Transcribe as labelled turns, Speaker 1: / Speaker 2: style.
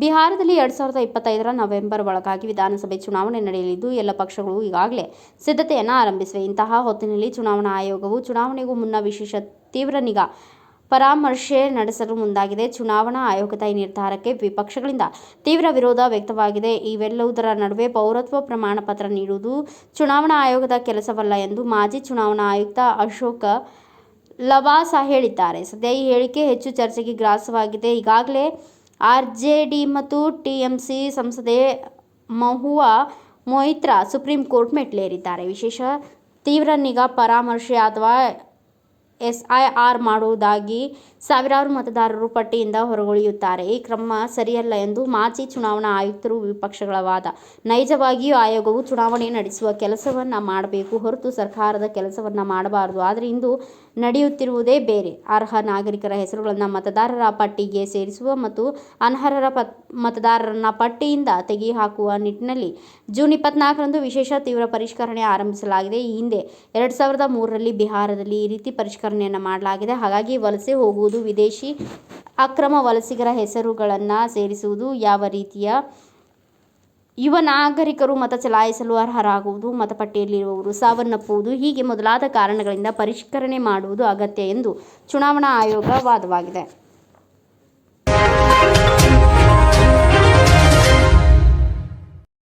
Speaker 1: ಬಿಹಾರದಲ್ಲಿ ಎರಡ್ ಸಾವಿರದ ಇಪ್ಪತ್ತೈದರ ನವೆಂಬರ್ ಒಳಗಾಗಿ ವಿಧಾನಸಭೆ ಚುನಾವಣೆ ನಡೆಯಲಿದ್ದು, ಎಲ್ಲ ಪಕ್ಷಗಳು ಈಗಾಗಲೇ ಸಿದ್ಧತೆಯನ್ನು ಆರಂಭಿಸಿವೆ. ಇಂತಹ ಹೊತ್ತಿನಲ್ಲಿ ಚುನಾವಣಾ ಆಯೋಗವು ಚುನಾವಣೆಗೂ ಮುನ್ನ ವಿಶೇಷ ತೀವ್ರ ನಿಗಾ ಪರಾಮರ್ಶೆ ನಡೆಸಲು ಮುಂದಾಗಿದೆ. ಚುನಾವಣಾ ಆಯೋಗದ ಈ ನಿರ್ಧಾರಕ್ಕೆ ವಿಪಕ್ಷಗಳಿಂದ ತೀವ್ರ ವಿರೋಧ ವ್ಯಕ್ತವಾಗಿದೆ. ಇವೆಲ್ಲವುದರ ನಡುವೆ ಪೌರತ್ವ ಪ್ರಮಾಣ ಪತ್ರ ನೀಡುವುದು ಚುನಾವಣಾ ಆಯೋಗದ ಕೆಲಸವಲ್ಲ ಎಂದು ಮಾಜಿ ಚುನಾವಣಾ ಆಯುಕ್ತ ಅಶೋಕ ಲವಾಸ ಹೇಳಿದ್ದಾರೆ. ಸದ್ಯ ಈ ಹೇಳಿಕೆ ಹೆಚ್ಚು ಚರ್ಚೆಗೆ ಗ್ರಾಸವಾಗಿದೆ. ಈಗಾಗಲೇ ಆರ್ಜೆಡಿ ಮತ್ತು ಟಿಎಂಸಿ ಸಂಸದೆ ಮಹುವಾ ಮೊಯಿತ್ರಾ ಸುಪ್ರೀಂ ಕೋರ್ಟ್ ಮೆಟ್ಟಿಲೇರಿದ್ದಾರೆ. ವಿಶೇಷ ತೀವ್ರ ನಿಗಾ ಪರಾಮರ್ಶೆ ಅಥವಾ ಎಸ್ಐಆರ್ ಮಾಡುವುದಾಗಿ ಸಾವಿರಾರು ಮತದಾರರು ಪಟ್ಟಿಯಿಂದ ಹೊರಗುಳಿಯುತ್ತಾರೆ. ಈ ಕ್ರಮ ಸರಿಯಲ್ಲ ಎಂದು ಮಾಜಿ ಚುನಾವಣಾ ಆಯುಕ್ತರು ವಿಪಕ್ಷಗಳ ವಾದ. ನೈಜವಾಗಿಯೂ ಆಯೋಗವು ಚುನಾವಣೆ ನಡೆಸುವ ಕೆಲಸವನ್ನ ಮಾಡಬೇಕು. ಹೊರತು ಸರ್ಕಾರದ ಕೆಲಸವನ್ನ ಮಾಡಬಾರದು. ಆದರೆ ಇಂದು ನಡೆಯುತ್ತಿರುವುದೇ ಬೇರೆ. ಅರ್ಹ ನಾಗರಿಕರ ಹೆಸರುಗಳನ್ನು ಮತದಾರರ ಪಟ್ಟಿಗೆ ಸೇರಿಸುವ ಮತ್ತು ಅನರ್ಹರ ಮತದಾರರನ್ನ ಪಟ್ಟಿಯಿಂದ ತೆಗೆದುಹಾಕುವ ನಿಟ್ಟಿನಲ್ಲಿ ಜೂನ್ ಇಪ್ಪತ್ನಾಲ್ಕರಂದು ವಿಶೇಷ ತೀವ್ರ ಪರಿಷ್ಕರಣೆ ಆರಂಭಿಸಲಾಗಿದೆ. ಈ ಹಿಂದೆ ಎರಡು ಸಾವಿರದ ಮೂರರಲ್ಲಿ ಬಿಹಾರದಲ್ಲಿ ಈ ರೀತಿ ಪರಿಷ್ಕರಣೆಯನ್ನು ಮಾಡಲಾಗಿದೆ. ಹಾಗಾಗಿ ವಲಸೆ ಹೋಗುವುದು ವಿದೇಶಿ ಅಕ್ರಮ ವಲಸಿಗರ ಹೆಸರುಗಳನ್ನು ಸೇರಿಸುವುದು ಯಾವ ರೀತಿಯ ಯುವ ನಾಗರಿಕರು ಮತ ಚಲಾಯಿಸಲು ಅರ್ಹರಾಗುವುದು, ಮತಪಟ್ಟಿಯಲ್ಲಿರುವವರು ಸಾವನ್ನಪ್ಪುವುದು, ಹೀಗೆ ಮೊದಲಾದ ಕಾರಣಗಳಿಂದ ಪರಿಷ್ಕರಣೆ ಮಾಡುವುದು ಅಗತ್ಯ ಎಂದು ಚುನಾವಣಾ ಆಯೋಗ ವಾದವಾಗಿದೆ.